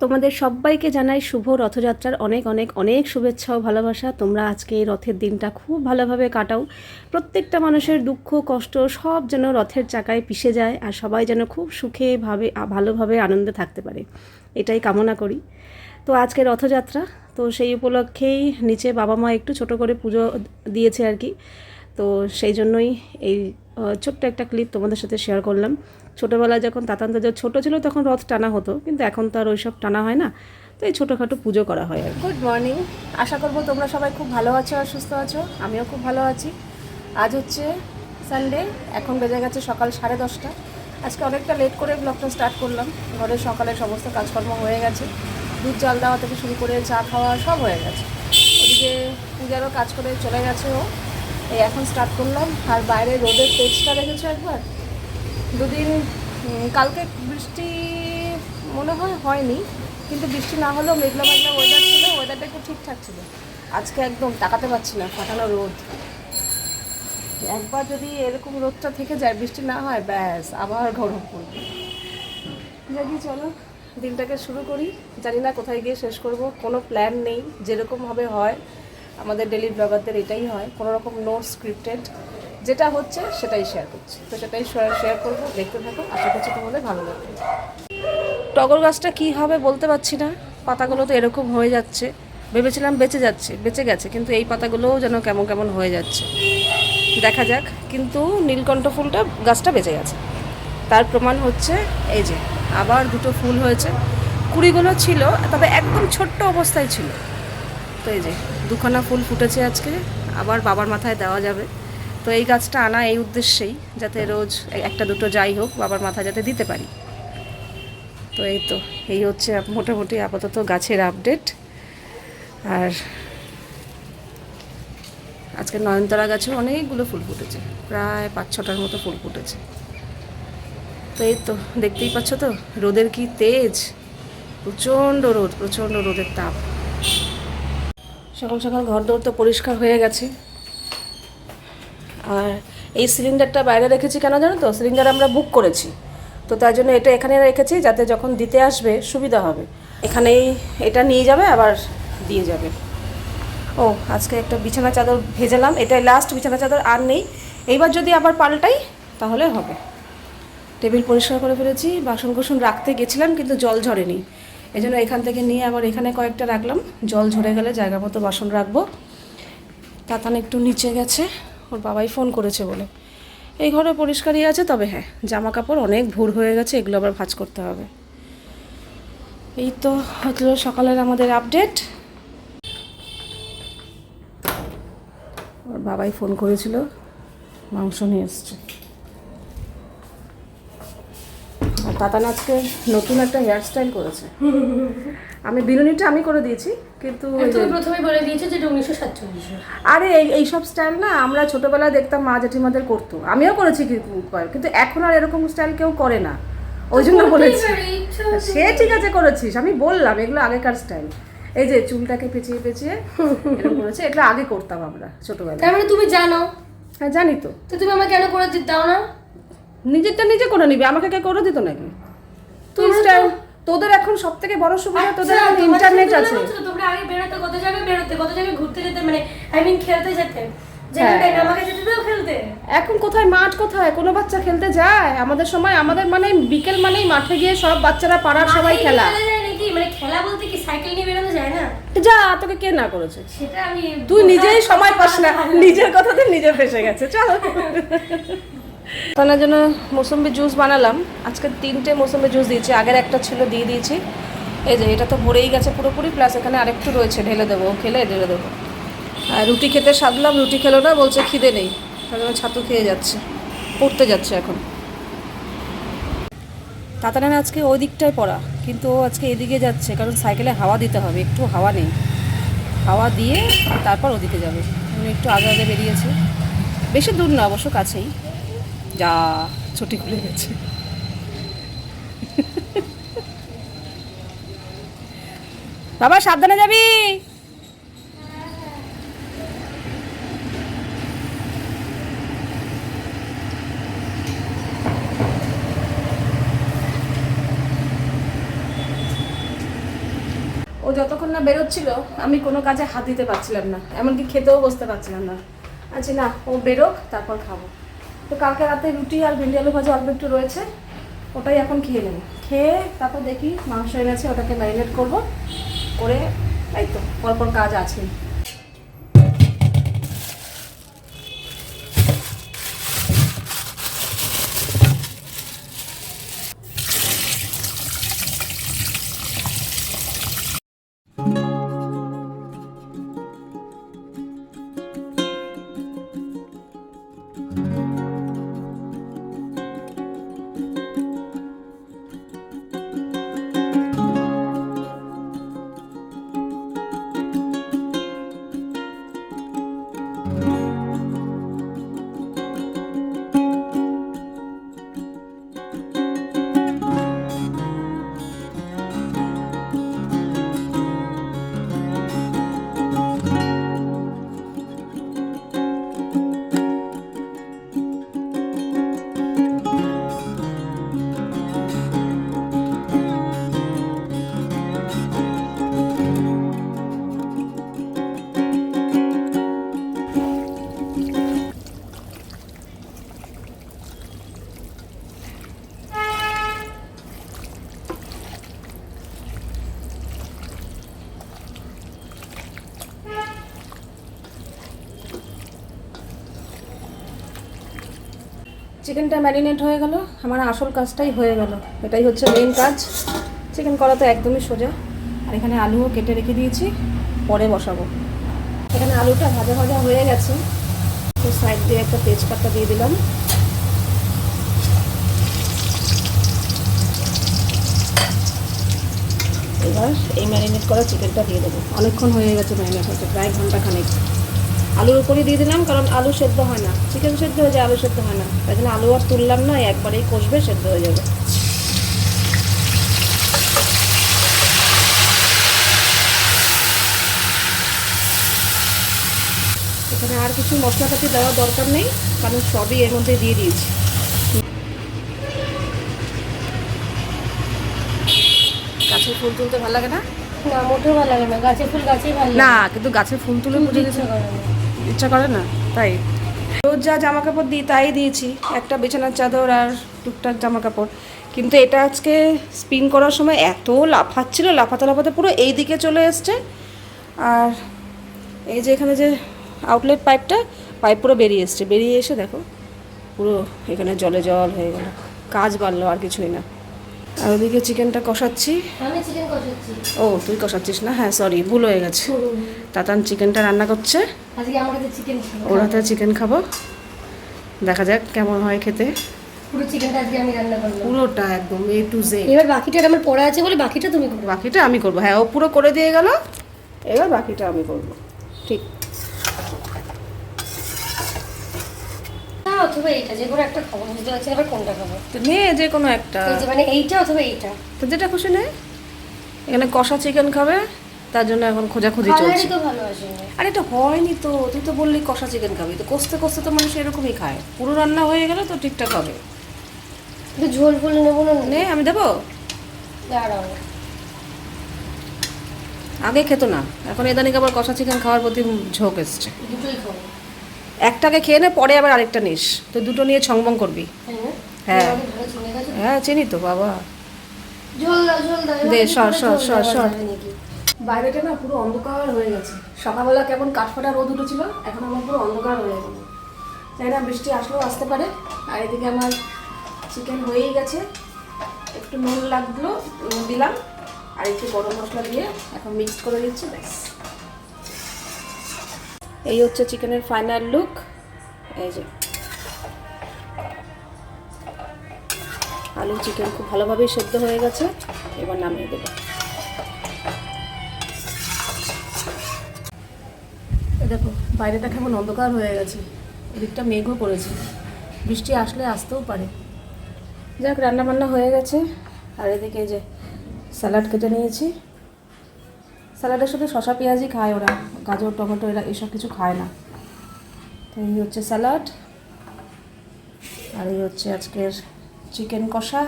তোমাদের সবাইকে জানাই শুভ রথযাত্রার অনেক অনেক অনেক শুভেচ্ছা ও ভালোবাসা। তোমরা আজকে এই রথের দিনটা খুব ভালোভাবে কাটাও। প্রত্যেকটা মানুষের দুঃখ, কষ্ট সব যেন রথের চাকায় পিষে যায় আর সবাই যেন খুব সুখে ভাবে, ভালোভাবে আনন্দে থাকতে পারে। এটাই কামনা করি। তো আজকে রথযাত্রা, তো সেই উপলক্ষেই নিচে বাবা মা একটু ছোট করে পুজো দিয়েছে আর কি। তো সেই জন্যই এই ছোট্ট একটা ক্লিপ তোমাদের সাথে শেয়ার করলাম। ছোটোবেলায় যখন তাতান্ত যে ছোটো ছিল তখন রথ টানা হতো, কিন্তু এখন তো আর ওইসব টানা হয় না। তো এই ছোটোখাটো পুজো করা হয় আর গুড মর্নিং আশা করব তোমরা সবাই খুব ভালো আছো আর সুস্থ আছো। আমিও খুব ভালো আছি। আজ হচ্ছে সানডে এখন বেজে গেছে সকাল সাড়ে দশটা। আজকে অনেকটা লেট করে ব্লগটা স্টার্ট করলাম। ঘরের সকালে সমস্ত কাজকর্ম হয়ে গেছে। দুধ, জল দেওয়া থেকে শুরু করে চা খাওয়া সব হয়ে গেছে। ওদিকে পূজারও কাজ করে চলে গেছে ও। এই এখন স্টার্ট করলাম। আর বাইরে রোদের তেজটা দেখেছ একবার? দুদিন কালকে বৃষ্টি মনে হয় হয়নি, কিন্তু বৃষ্টি না হলেও মেঘলা মেঘলা ওয়েদার ছিল ওয়েদারটা একটু ঠিকঠাক ছিল। আজকে একদম তাকাতে পারছি না, ফাটানো রোদ। একবার যদি এরকম রোদটা থেকে যায়, বৃষ্টি না হয়, ব্যাস, আবার গরম পড়বে। দেখি চলো, দিনটাকে শুরু করি। জানি না কোথায় গিয়ে শেষ করব, কোনো প্ল্যান নেই যেরকমভাবে হয়, আমাদের ডেলি ব্লগারদের এটাই হয়, কোনো রকম নোট স্ক্রিপ্টেড যেটা হচ্ছে সেটাই শেয়ার করছি। তো সেটাই শেয়ার করব, দেখতে থাকো। আশা করছি তোমাদের ভালো লাগবে। টগর গাছটা কি হবে বলতে পারছি না। পাতাগুলো তো এরকম হয়ে যাচ্ছে। ভেবেছিলাম বেঁচে যাচ্ছে, বেঁচে গেছে, কিন্তু এই পাতাগুলোও যেন কেমন কেমন হয়ে যাচ্ছে। দেখা যাক, কিন্তু নীলকণ্ঠ ফুলটা গাছটা বেঁচে গেছে। তার প্রমাণ হচ্ছে এই যে, আবার দুটো ফুল হয়েছে। কুড়িগুলো ছিল, তবে একদম ছোট্ট অবস্থায় ছিল। তো এই যে, দুখানা ফুল ফুটেছে আজকে, আবার বাবার মাথায় দেওয়া যাবে। তো এই গাছটা আনা এই উদ্দেশ্যেই যাতে রোজ একটা দুটো যাই হোক বাবার মাথায় যাতে দিতে পারি। তো এই তো, এই হচ্ছে মোটামুটি আপাতত গাছের আপডেট। আর আজকে নয়নতারা গাছে অনেকগুলো ফুল ফুটেছে, প্রায় পাঁচ ছটার মতো ফুল ফুটেছে। তো এই তো, দেখতেই পাচ্ছ তো, রোদের কি তেজ, প্রচণ্ড রোদ, প্রচণ্ড রোদের তাপ। সকাল সকাল ঘর দৌড় তো পরিষ্কার হয়ে গেছে। আর এই সিলিন্ডারটা বাইরে রেখেছি কেন জানো তো? সিলিন্ডার আমরা বুক করেছি। তো তার জন্য এটা এখানে রেখেছি যাতে যখন দিতে আসবে সুবিধা হবে। এখানেই এটা নিয়ে যাবে, আবার দিয়ে যাবে। ও, আজকে একটা বিছানা চাদর ভেজালাম। এটাই লাস্ট বিছানা চাদর, আর নেই। এইবার যদি আবার পাল্টাই, তাহলে হবে। টেবিল পরিষ্কার করে ফেলেছি, বাসন কোসন রাখতে গেছিলাম, কিন্তু জল ঝরেনি। এই জন্য এখান থেকে নিয়ে আবার এখানে কয়েকটা রাখলাম। জল ঝরে গেলে জায়গা মতো বাসন রাখব। তাতান একটু নিচে গেছে। ওর বাবাই ফোন করেছে বলে। এই ঘরে পরিষ্কারই আছে, তবে হ্যাঁ জামা কাপড় অনেক ভুর হয়ে গেছে, এগুলো আবার ভাঁজ করতে হবে। এই তো হলো সকালের আমাদের আপডেট ওর বাবাই ফোন করেছিল, মাংস নিয়ে এসছে। আর তাতান আজকে নতুন একটা হেয়ার স্টাইল করেছে। আমি বিনুনিটা আমি করে দিয়েছি কিন্তু তুমি প্রথমে বলে দিয়েছ যেটা উনিশশো সাতচল্লিশে আরে এই এই সব স্টাইল না আমরা ছোটবেলায় দেখতাম মা জেঠিমাদের করতো। আমিও করেছি কিন্তু কিন্তু এখন আর এরকম স্টাইল কেউ করে না। ওই জন্য বলেছি। সে ঠিক আছে করেছিস আমি বললাম এগুলো আগেকার স্টাইল এই যে চুলটাকে পেঁচিয়ে পেঁচিয়ে এরকম করেছে এটা আগে করতাম আমরা ছোটবেলায়। তার মানে তুমি জানো? হ্যাঁ জানি তো। তো তুমি আমাকে কেন করে দিতে দাও না? নিজেরটা নিজে করে নিবি আমাকে কে করে দিত নাকি? তুই স্টাইল তোদের এখন সব থেকে বড় সুবিধা তোদের আচ্ছা, এখন ইন্টারনেট আছে। তোমরা আগে বেরোতে কত জায়গায় বেরোতে কত জায়গায় ঘুরতে যেতে মানে আই মিন খেলতে যেতে। হ্যাঁ। এখন কোথায় মাঠ কোথায়? কোনো বাচ্চা খেলতে যায়? আমাদের সময় আমাদের মানে বিকেল মানেই মাঠে গিয়ে সব বাচ্চারা পাড়ার সবাই খেলা। মানে খেলা বলতে কি সাইকেল নিয়ে বেরোনো যায় না? যা তোকে কে না করেছে? সেটা আমি তুই নিজেই সময় পাস না। নিজের কথাতে নিজে ফেসে গেছে চল। তার জন্য মৌসুম্বি জুস বানালাম। আজকে তিনটে মৌসুম্বি জুস দিয়েছি, আগের একটা ছিল দিয়ে দিয়েছি। এই যে, এটা তো ভরেই গেছে পুরোপুরি, প্লাস এখানে আরেকটু রয়েছে, ঢেলে দেবো, খেলে ঢেলে দেবো। আর রুটি খেতে সাধলাম, রুটি খেলো না, বলছে খিদে নেই। তার জন্য ছাতু খেয়ে যাচ্ছে, পড়তে যাচ্ছে এখন। তাতানের আজকে ওই দিকটায় পড়া, কিন্তু ও আজকে এদিকে যাচ্ছে, কারণ সাইকেলে হাওয়া দিতে হবে, একটু হাওয়া নেই। হাওয়া দিয়ে তারপর ওদিকে যাবে। একটু আগে আগে বেরিয়েছে। বেশি দূর না, অবশ্য কাছেই। যা ছুটি খুলে গেছে। বাবা, সাবধানে যাবি? ও যতক্ষণ না বেরোচ্ছিল, আমি কোনো কাজে হাত দিতে পারছিলাম না, এমনকি খেতেও বসতে পারছিলাম না। আচ্ছা না, ও বেরোক, তারপর খাব। তো কালকে রাতে রুটি আর ভেন্ডি আলু ভাজা অল্প একটু রয়েছে, ওটাই এখন খেয়ে নেব। খেয়ে তারপর দেখি মাংস এনেছে, ওটাকে ম্যারিনেট করব, করে তাই তো, পরপর কাজ আছে। চিকেনটা ম্যারিনেট হয়ে গেল, আমার আসল কাজটাই হয়ে গেল। এটাই হচ্ছে মেইন কাজ। চিকেন করা তো একদমই সোজা। আর এখানে আলুও কেটে রেখে দিয়েছি, পরে বসাবো। এখানে আলুটা ভাজা ভাজা হয়ে গেছে। তো সাইড দিয়ে একটা তেজপাতা দিয়ে দিলাম। এবার এই ম্যারিনেট করা চিকেনটা দিয়ে দেবো। অনেকক্ষণ হয়ে গেছে ম্যারিনেট হয়েছে প্রায় ঘণ্টা খানেক আলুর উপরে দিয়ে দিলাম কারণ আলু সেদ্ধ হয় না। চিকেন সেদ্ধ হয়ে যায় আলু সেদ্ধ হয় না। তাই জন্য আলু আর তুললাম না একবারেই কষবে সেদ্ধ হয়ে যাবে। এখানে আর কিছু মশলাপাতি দেওয়ার দরকার নেই কারণ সবই এর মধ্যে দিয়ে দিয়েছি। গাছের ফুল তুলতে ভালো লাগে না? না মোটেও ভালো লাগে না। গাছে ফুল গাছেই ভালো না কিন্তু গাছের ফুল তুলে বুঝে গেছে ইচ্ছা করে না। তাই। রোজ যা জামা কাপড় দিই, তাই দিয়েছি। একটা বিছানার চাদর আর টুকটাক জামা কাপড় কিন্তু এটা আজকে স্পিন করার সময় এত লাফাচ্ছিল, লাফাতে লাফাতে পুরো এই দিকে চলে এসছে। আর এই যে এখানে যে আউটলেট পাইপটা পাইপ পুরো বেরিয়ে এসছে। বেরিয়ে এসে দেখো, পুরো এখানে জলে জল হয়ে গেল। কাজ বাড়লো আর কিছুই না। আর ওদিকে চিকেনটা কষাচ্ছি। ও তুই কষাচ্ছিস না? হ্যাঁ সরি ভুল হয়ে গেছে। তাতান চিকেনটা রান্না করছে। ওর হাতে চিকেন খাব। দেখা যাক কেমন হয় খেতে। পুরো চিকেনটা আজকে আমি রান্না করলাম। পুরোটা একদম এ টু জে এবার বাকিটা আমার পড়া আছে বলে বাকিটা তুমি করো। বাকিটা আমি করব। হ্যাঁ ও পুরো করে দিয়ে গেল। এবার বাকিটা আমি করব। ঠিক। অথবা এইটা যে কোনো একটা খাব বুঝতে পারছি এবার কোনটা খাব তো নে যে কোনো একটা। মানে এইটা অথবা এইটা? তো যেটা খুশি নে। এখানে কষা চিকেন খাবে তার জন্য এখন খোঁজাখুঁজি চলছে। আর এটা হয়নি তো তুই তো বললি কষা চিকেন খাবি। তো কষতে কষতে তো মানুষ এরকমই খায়। পুরো রান্না হয়ে গেলে তো ঠিকঠাক হবে। ঝোল ফুল নেব না? নে আমি দেবো? দাঁড়াও। আগে খেত না। এখন এদানিক আবার কষা চিকেন খাওয়ার প্রতি ঝোঁক এসছে। দুটোই খাব। একটাকে খেয়ে নে পরে আবার আরেকটা নিস। তো দুটো নিয়ে ছংবং করবি। হ্যাঁ। গেছো? হ্যাঁ চিনি তো বাবা। দে, সর, সর, সর, সর। নাকি? বাইরেটা না পুরো অন্ধকার হয়ে গেছে। সকালবেলা কেমন কাঠফাটা রোদ উঠেছিল এখন আমার পুরো অন্ধকার হয়ে গেল তাই না বৃষ্টি আসলেও আসতে পারে। আর এদিকে আমার চিকেন হয়েই গেছে। একটু নুন লাগল নুন দিলাম। আর একটু গরম মশলা দিয়ে এখন মিক্সড করে দিচ্ছি ব্যাস। এই হচ্ছে চিকেনের ফাইনাল লুক এই যে। আলু চিকেন খুব ভালোভাবেই সেদ্ধ হয়ে গেছে। এবার নামিয়ে দেবো। দেখো, বাইরেটা কেমন অন্ধকার হয়ে গেছে। এদিকটা মেঘও পড়েছে বৃষ্টি আসলে আসতেও পারে। যাক রান্না বান্না হয়ে গেছে। আর এদিকে যে স্যালাড কেটে নিয়েছি। স্যালাডের সাথে শশা পেঁয়াজই খায় ওরা। গাজর, টমেটো, এরা এসব কিছু খায় না। তো এই হচ্ছে স্যালাড। আর এই হচ্ছে আজকের চিকেন কষা।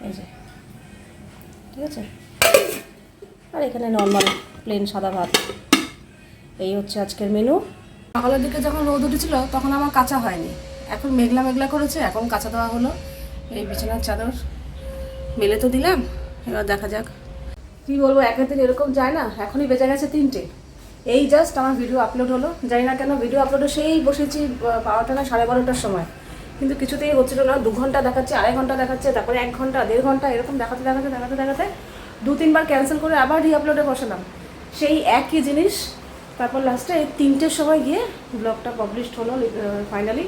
এই যে। ঠিক আছে? আর এখানে নর্মাল প্লেন সাদা ভাত। এই হচ্ছে আজকের মেনু সকালের দিকে যখন রোদ উঠেছিল, তখন আমার কাঁচা হয়নি। এখন মেঘলা মেঘলা করেছে, এখন কাঁচা দেওয়া হলো। এই বিছানার চাদর। মেলে তো দিলাম, এবার দেখা যাক। কি বলব একের দিন এরকম যায় না, এখনই বেজে গেছে তিনটে। এই জাস্ট আমার ভিডিও আপলোড হলো। জানি না কেন ভিডিও আপলোডে সেই বসেছি বারোটা না সাড়ে বারোটার সময়। কিন্তু কিছুতেই হচ্ছিল না, দু ঘণ্টা দেখাচ্ছে, আড়াই ঘণ্টা দেখাচ্ছে, তারপরে এক ঘণ্টা, দেড় ঘণ্টা, এরকম দেখাতে দেখাতে দেখাতে দেখাতে দু তিনবার ক্যান্সেল করে আবার রিআপলোডে বসালাম। সেই একই জিনিস, তারপর লাস্টে এই তিনটের সময় গিয়ে ব্লগটা পাবলিশড হলো ফাইনালি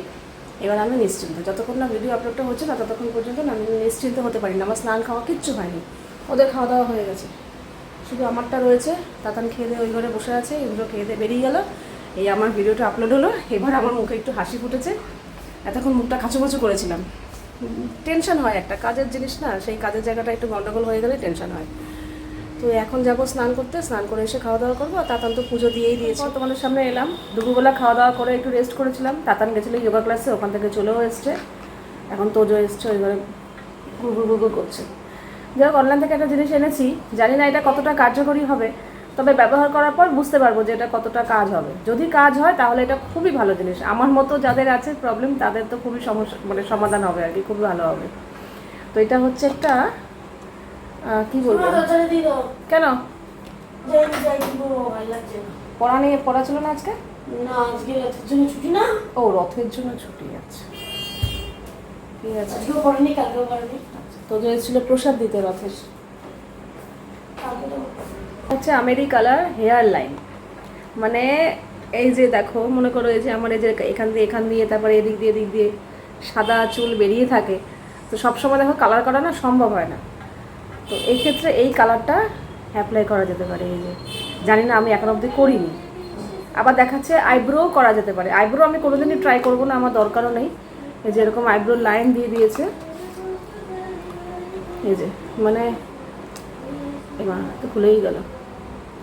এবার আমি নিশ্চিন্ত, যতক্ষণ না ভিডিও আপলোডটা হচ্ছে না, ততক্ষণ পর্যন্ত আমি নিশ্চিন্ত হতে পারি না আমার স্নান খাওয়া কিচ্ছু হয়নি। ওদের খাওয়া দাওয়া হয়ে গেছে। শুধু আমারটা রয়েছে। তাতান খেয়ে দিয়ে ওই ঘরে বসে আছে, এগুলো খেয়ে দিয়ে বেরিয়ে গেল। এই আমার ভিডিওটা আপলোড হলো। এবার আমার মুখে একটু হাসি ফুটেছে। এতক্ষণ মুখটা খাঁচুমাচু করেছিলাম। টেনশন হয় একটা। কাজের জিনিস না, সেই কাজের জায়গাটা একটু গন্ডগোল হয়ে গেলে টেনশন হয়। তো এখন যাব স্নান করতে। স্নান করে এসে খাওয়া দাওয়া করব তাতান তো পুজো দিয়েই দিয়েছে। তোমাদের সামনে এলাম। দুপুরবেলা খাওয়া দাওয়া করে একটু রেস্ট করেছিলাম। তাতান গেছিল যোগা ক্লাসে ওখান থেকে চলেও এসছে। এখন তোজো এসছে, ওই ঘরে গুড় গুড় করছে। যাই হোক অনলাইন থেকে একটা জিনিস এনেছি। জানি না এটা কতটা কার্যকরী হবে তবে ব্যবহার করার পর বুঝতে পারব যে এটা কতটা কাজ হবে। যদি কাজ হয় তাহলে এটা খুবই ভালো জিনিস। আমার মতো যাদের আছে প্রবলেম তাদের তো খুবই সমস্যা মানে সমাধান হবে আর কি খুবই ভালো হবে। তো এটা হচ্ছে একটা কি বলব? কেন? পড়া নিয়ে পড়া ছিল না আজকে? না আজকে জন্য ছুটি না? ও রথের জন্য ছুটি আছে ঠিক আছে। আজকেও পড়েনি কালকেও পড়েনি। তো যে ছিল প্রসাদ দিতে রথের। হচ্ছে আমেরি কালার হেয়ার লাইন। মানে এই যে দেখো, মনে করো এই যে আমার এই যে এখান দিয়ে এখান দিয়ে, তারপরে এদিক দিয়ে এদিক দিয়ে সাদা চুল বেরিয়ে থাকে। তো সবসময় দেখো কালার করা না সম্ভব হয় না। তো এই ক্ষেত্রে এই কালারটা অ্যাপ্লাই করা যেতে পারে এই যে। জানি না, আমি এখন অবধি করিনি। আবার দেখাচ্ছে আইব্রো করা যেতে পারে। আইব্রো আমি কোনোদিনই ট্রাই করব না, আমার দরকারও নেই। এই যে এরকম আইব্রো লাইন দিয়ে দিয়েছে। এই যে মানে এবার তো খুলেই গেল।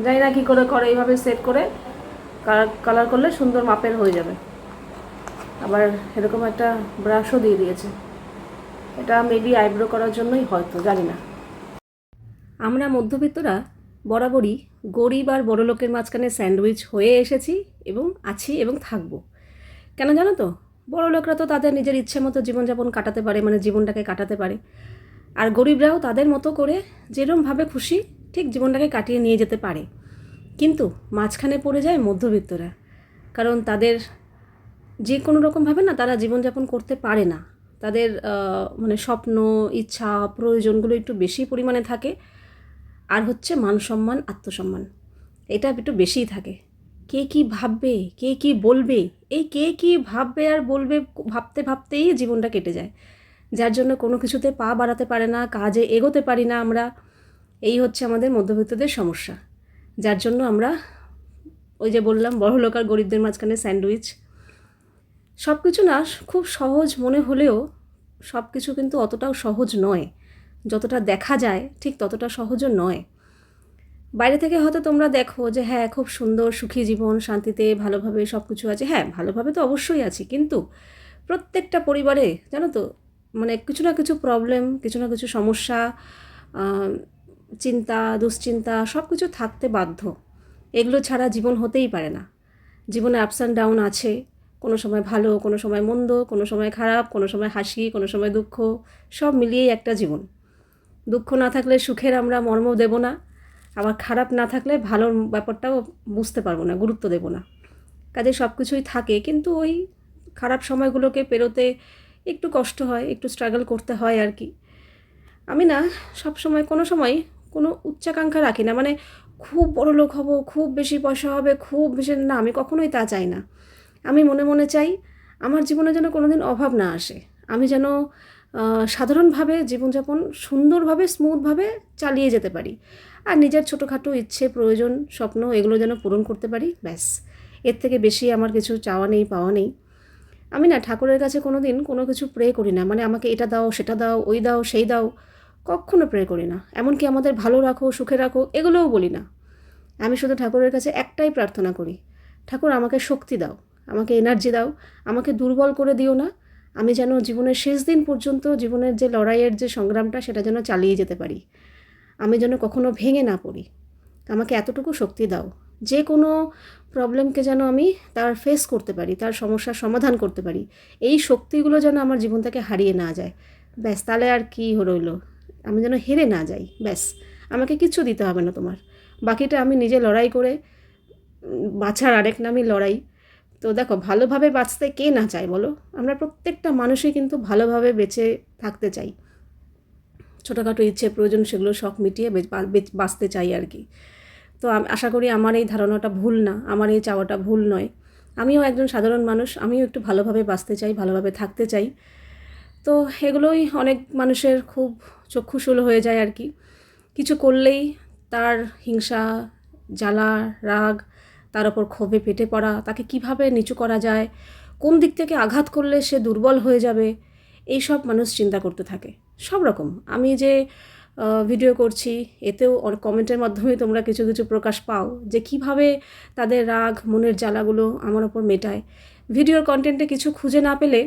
জানি না কী করে করে, এইভাবে সেট করে কালার কালার করলে সুন্দর মাপের হয়ে যাবে। আবার এরকম একটা ব্রাশও দিয়ে দিয়েছে। এটা মেবি আইব্রো করার জন্যই হয়তো, জানি না। আমরা মধ্যবিত্তরা বরাবরই গরিব আর বড় লোকের মাঝখানে স্যান্ডউইচ হয়ে এসেছি এবং আছি এবং থাকব। কেন জানো তো? বড় লোকরা তো তাদের নিজের ইচ্ছে মতো জীবনযাপন কাটাতে পারে মানে জীবনটাকে কাটাতে পারে। আর গরিবরাও তাদের মতো করে যেরমভাবে খুশি ঠিক জীবনটাকে কাটিয়ে নিয়ে যেতে পারে। কিন্তু মাঝখানে পড়ে যায় মধ্যবিত্তরা। কারণ তাদের যে কোনো রকমভাবে না তারা জীবনযাপন করতে পারে না। তাদের মানে স্বপ্ন, ইচ্ছা, প্রয়োজনগুলো একটু বেশি পরিমাণে থাকে। আর হচ্ছে মান সম্মান আত্মসম্মান। এটা একটু বেশিই থাকে। কে কি ভাববে, কে কি বলবে? এই কে কি ভাববে আর বলবে ভাবতে ভাবতেই জীবনটা কেটে যায়। যার জন্য কোনো কিছুতে পা বাড়াতে পারে না, কাজে এগোতে পারি না আমরা। এই হচ্ছে আমাদের মধ্যবিত্তদের সমস্যা, যার জন্য আমরা ওই যে বললাম, বড় লোক আর গরিবদের মাঝখানে স্যান্ডউইচ। সব কিছু না, খুব সহজ মনে হলেও সব কিছু কিন্তু অতটাও সহজ নয়। যতটা দেখা যায়, ঠিক ততটা সহজও নয়। বাইরে থেকে হয়তো তোমরা দেখো যে হ্যাঁ খুব সুন্দর, সুখী জীবন, শান্তিতে, ভালোভাবে সব কিছু আছে। হ্যাঁ ভালোভাবে তো অবশ্যই আছি, কিন্তু প্রত্যেকটা পরিবারে, জানো তো মানে কিছু না কিছু প্রবলেম কিছু না কিছু সমস্যা চিন্তা, দুশ্চিন্তা সব কিছু থাকতে বাধ্য। এগুলো ছাড়া জীবন হতেই পারে না। জীবনে আপস অ্যান্ড ডাউন আছে। কোনো সময় ভালো, কোনো সময় মন্দ, কোনো সময় খারাপ, কোনো সময় হাসি, কোনো সময় দুঃখ, সব মিলিয়েই একটা জীবন। দুঃখ না থাকলে সুখের আমরা মর্ম দেব না। আবার খারাপ না থাকলে ভালোর ব্যাপারটাও বুঝতে পারব না, গুরুত্ব দেব না। কাজে সব কিছুই থাকে, কিন্তু ওই খারাপ সময়গুলোকে পেরোতে একটু কষ্ট হয়, একটু স্ট্রাগল করতে হয় আর কি। আমি না সব সময়, কোনো সময় কোনো উচ্চাকাঙ্ক্ষা রাখি না। মানে খুব বড় লোক হব, খুব বেশি পয়সা হবে, খুব বেশি না, আমি কখনোই তা চাই না। আমি মনে মনে চাই আমার জীবনে যেন কোনো দিন অভাব না আসে। আমি যেন সাধারণভাবে জীবনযাপন সুন্দরভাবে স্মুথভাবে চালিয়ে যেতে পারি। আর নিজের ছোটোখাটো ইচ্ছে, প্রয়োজন, স্বপ্ন, এগুলো যেন পূরণ করতে পারি, ব্যাস। এর থেকে বেশি আমার কিছু চাওয়া নেই, পাওয়া নেই। আমি না ঠাকুরের কাছে কোনো দিন কোনো কিছু প্রে করি না। মানে আমাকে এটা দাও, সেটা দাও, ওই দাও, সেই দাও, কখনো প্রে করি না। এমনকি আমাদের ভালো রাখো, সুখে রাখো, এগুলোও বলি না। আমি শুধু ঠাকুরের কাছে একটাই প্রার্থনা করি, ঠাকুর আমাকে শক্তি দাও, আমাকে এনার্জি দাও, আমাকে দুর্বল করে দিও না। আমি যেন জীবনের শেষ দিন পর্যন্ত জীবনের যে লড়াইয়ের যে সংগ্রামটা, সেটা যেন চালিয়ে যেতে পারি। আমি যেন কখনো ভেঙে না পড়ি। আমাকে এতটুকু শক্তি দাও যে কোনো প্রবলেমকে যেন আমি তার ফেস করতে পারি, তার সমস্যার সমাধান করতে পারি, এই শক্তিগুলো যেন আমার জীবন থেকে হারিয়ে না যায়। ব্যাস, তাহলে আর কি রইল? আমি যেন হেরে না যাই, ব্যাস। আমাকে কিচ্ছু দিতে হবে না তোমার। বাকিটা আমি নিজে লড়াই করে বাঁচার আরেক নামই লড়াই। তো দেখো, ভালোভাবে বাঁচতে কে না চায় বলো? আমরা প্রত্যেকটা মানুষই কিন্তু ভালোভাবে বেঁচে থাকতে চাই। ছোটোখাটো ইচ্ছে, প্রয়োজন, সেগুলো শখ মিটিয়ে বেচ- বাঁচতে চাই আর কি। তো আশা করি আমার এই ধারণাটা ভুল না, আমার এই চাওয়াটা ভুল নয়। আমিও একজন সাধারণ মানুষ, আমিও একটু ভালোভাবে বাঁচতে চাই, ভালোভাবে থাকতে চাই। তো এগুলোই অনেক মানুষের খুব চক্ষুশূল হয়ে যায় আর কি। কিছু করলেই তার হিংসা, জ্বালা, রাগ, তার ওপর ক্ষোভে পেটে পড়া, তাকে কীভাবে নিচু করা যায়, কোন দিক থেকে আঘাত করলে সে দুর্বল হয়ে যাবে এই সব মানুষ চিন্তা করতে থাকে। সব রকম। আমি যে ভিডিও করছি, এতেও কমেন্টের মাধ্যমে তোমরা কিছু কিছু প্রকাশ পাও যে কীভাবে তাদের রাগ, মনের জ্বালাগুলো আমার ওপর মেটায়। ভিডিওর কন্টেন্টে কিছু খুঁজে না পেলে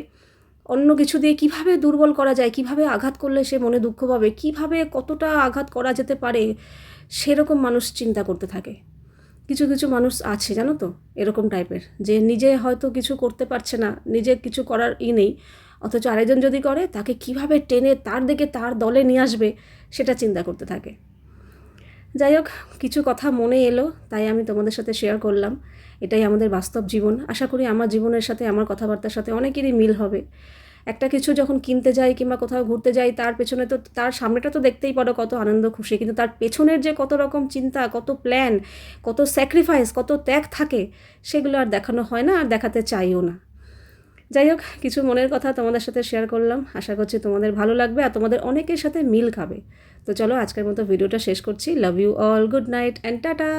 অন্য কিছু দিয়ে কীভাবে দুর্বল করা যায়, কীভাবে আঘাত করলে সে মনে দুঃখ পাবে, কীভাবে কতটা আঘাত করা যেতে পারে, সেরকম মানুষ চিন্তা করতে থাকে। কিছু কিছু মানুষ আছে, জানো তো, এরকম টাইপের যে নিজে হয়তো কিছু করতে পারছে না, নিজে কিছু করার ই নেই অথচ আরেকজন যদি করে, তাকে কীভাবে টেনে তার দিকে তার দলে নিয়ে আসবে, সেটা চিন্তা করতে থাকে। যাই হোক, কিছু কথা মনে এলো, তাই আমি তোমাদের সাথে শেয়ার করলাম। এটাই আমাদের বাস্তব জীবন। আশা করি আমার জীবনের সাথে, আমার কথাবার্তার সাথে অনেকেরই মিল হবে। একটা কিছু যখন কিনতে যাই কিংবা কোথাও ঘুরতে যাই, তার পেছনে তো, তার সামনেটা তো দেখতেই পারো কত আনন্দ, খুশি। কিন্তু তার পেছনের যে কত রকম চিন্তা, কত প্ল্যান কত স্যাক্রিফাইস কত ত্যাগ থাকে, সেগুলো আর দেখানো হয় না, আর দেখাতে চাইও না। যাই হোক, কিছু মনের কথা তোমাদের সাথে শেয়ার করলাম। আশা করছি তোমাদের ভালো লাগবে আর তোমাদের অনেকের সাথে মিল খাবে। তো চলো, আজকের মতো ভিডিওটা শেষ করছি। Love you all good night and tata